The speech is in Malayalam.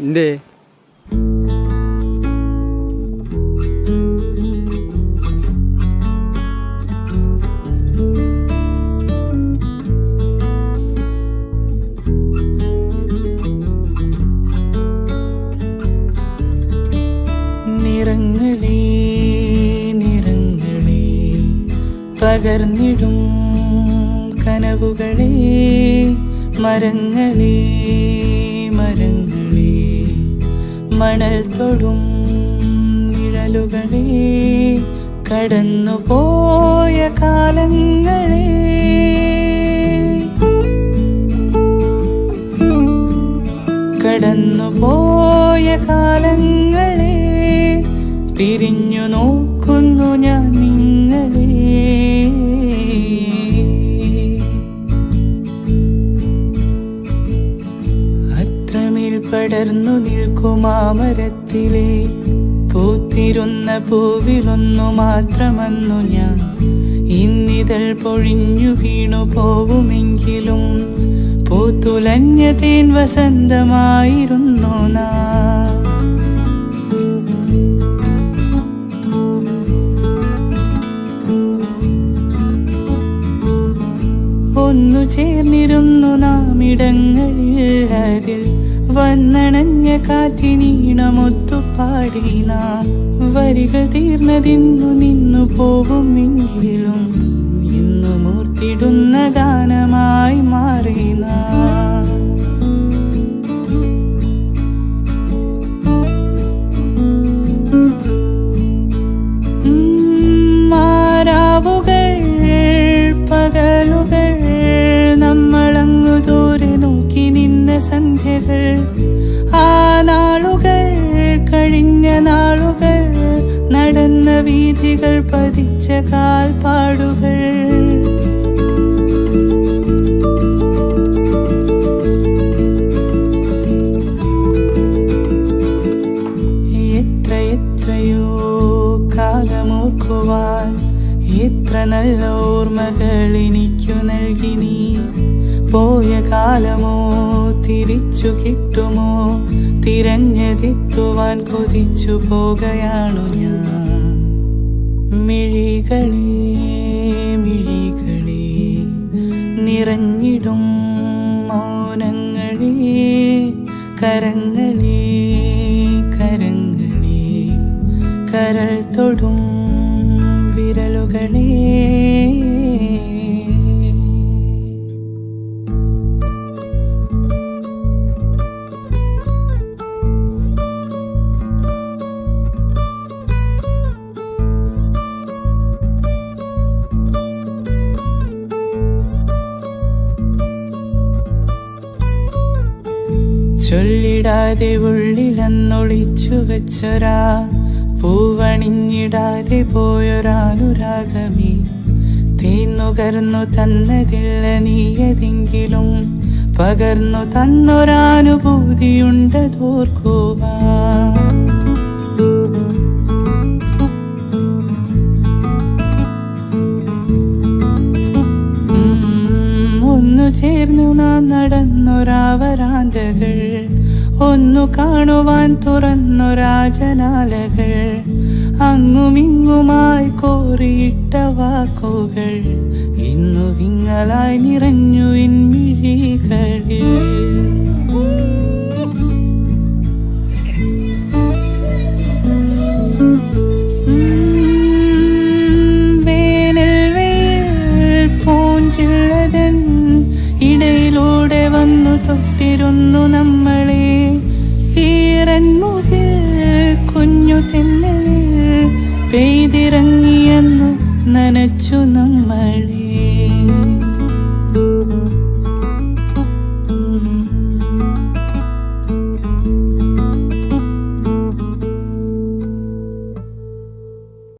എന്തേ നിറങ്ങളേ നിറങ്ങളേ പകർന്നിടും കനവുകളേ. മരങ്ങളേ മരങ്ങളേ മണൽ തൊടും നിഴലുകളേ കടന്നുപോയ കാലങ്ങളേ. കടന്നുപോയ കാലങ്ങളെ തിരിഞ്ഞു നോക്കുന്നു ഞാൻ. അത്രമേൽ നിൽക്കുമാമരത്തിലെ നിൽക്കുമാ മരത്തിലെ പൂത്തിരുന്ന പൂവിലൊന്നു മാത്രമെന്നു ഞാൻ. ഇന്നിതൾ പൊഴിഞ്ഞു വീണു പോവുമെങ്കിലും പൂത്തുലഞ്ഞ തേൻ വസന്തമായിരുന്നു നാ. ഒന്നു ചേർന്നിരുന്നു നാം ഇടങ്ങളിൽ അതിൽ വന്നണഞ്ഞ കാറ്റിനീണമൊത്തു പാടി നാം. വരികൾ തീർന്നതിന്നു നിന്നു പോകുമെങ്കിലും ഇന്നു മൂർത്തിടുന്ന ഗാനമായി മാറി നാളുകൾ നടന്ന വീഥികൾ പതിച്ച കാൽപാടുകൾ എത്ര എത്രയോ കാലമോർക്കുവാൻ എത്ര നല്ല ഓർമ്മകൾ എനിക്കു നൽകി നീ. പോയ കാലമോ തിരിച്ചു കിട്ടുമോ? തിരഞ്ഞതെത്തുവാൻ കൊതിച്ചു പോകയാണു ഞാൻ? മിഴികളെ മിഴികളെ നിറഞ്ഞിടും മൗനങ്ങളെ കരങ്ങളെ കരങ്ങളെ കരൾ തൊടും വിരലുകളെ. ചൊല്ലിടാതെ ഉള്ളിലെന്നൊളിച്ചു വെച്ചൊരാ. പൂവണിഞ്ഞിടാതെ പോയൊരാനുരാഗമേ. തീന്നുകർന്നു തന്നതില്ല നീയതെങ്കിലും പകർന്നു തന്നൊരാനുഭൂതിയുണ്ട് തോർക്കുക ഒന്നു ചേർന്നു നാം നടന്നൊരാവരാന്തകൾ. ഒന്നു കാണുവാൻ തുറന്നു രാജനാലകൾ. അങ്ങുമിങ്ങുമായി കോറിയിട്ട വാക്കുകൾ. ഇന്നു വിങ്ങലായി നിറഞ്ഞു ഇൻമിഴികളിൽ പെയ്തിറങ്ങിയെന്നു നനച്ചു നമ്മളെ